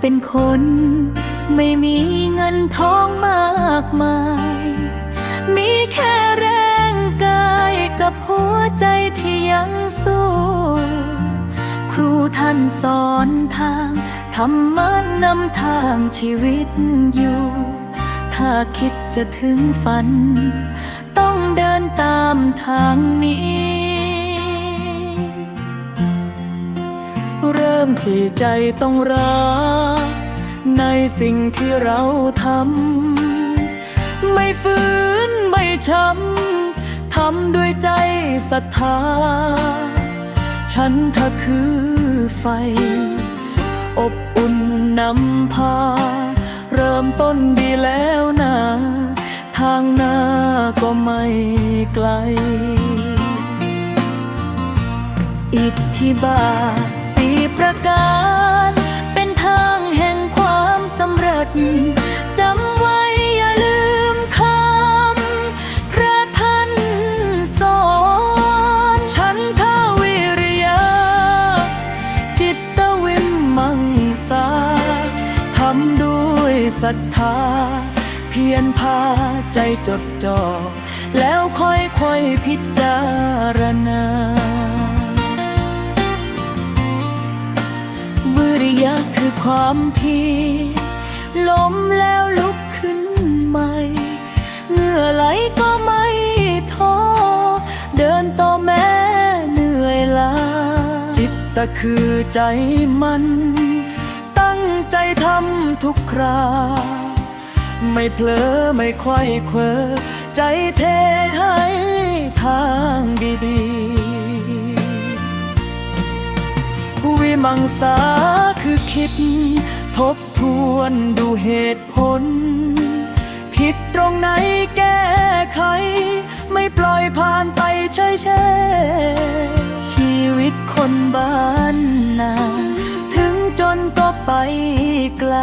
เป็นคน ไม่มีเงินทองมากมาย มีแค่แรงกายกับหัวใจที่ยังสู้ ครูท่านสอนทางธรรมะนำทางชีวิตอยู่ ถ้าคิดจะถึงฝัน ต้องเดินตามทางนี้ เริ่มที่ใจต้องรัก ในสิ่งที่เราทำ ไม่ฝืนไม่ช้ำทำด้วยใจศรัทธา ฉันเธอคือไฟ อบอุ่นนำพา เริ่มต้นดีแล้วนะทางหน้าก็ไม่ไกล อิทธิบาท ศรัทธา เพียรพาใจจดจ่อแล้วค่อยค่อยๆพิจารณาวิริยะคือความเพียรล้มแล้วลุกขึ้นใหม่เหงื่อไหลก็ไม่ท้อเดินต่อแม้เหนื่อยล้าจิตตะคือใจมัน ใจทำทุกครา ไม่เผลอไม่ไขว้เควอใจเทให้ทางดีๆ วิมังสาคือคิด ทบทวนดูเหตุผล ผิดตรงไหนแก้ไข ไม่ปล่อยผ่านไปเฉยๆชีวิตคนบ้า ไปไกล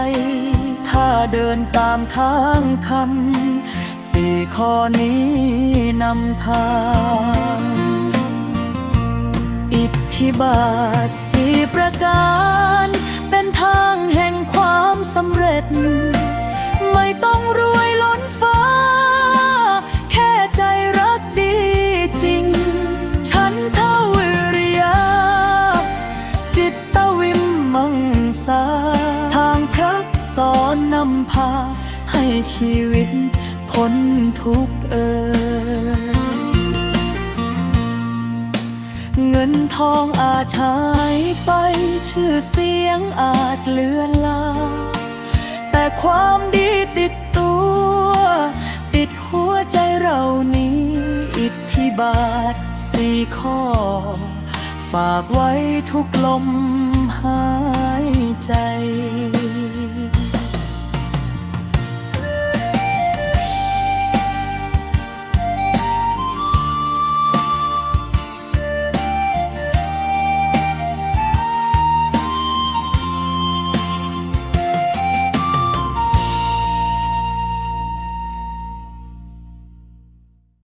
ถ้าเดินตามทางธรรมสี่ข้อนี้นำทาง อิทธิบาทสี่ประการ งสาทางพระสอนนำพา ให้ชีวิตพ้นทุกข์เอ่ยเงินทองอาจหายไป ชื่อเสียงอาจเลือนลางแต่ความดีติดตัว ติดหัวใจเรานี้ อิทธิบาทสี่ข้อ ฝากไว้ทุกลมหาย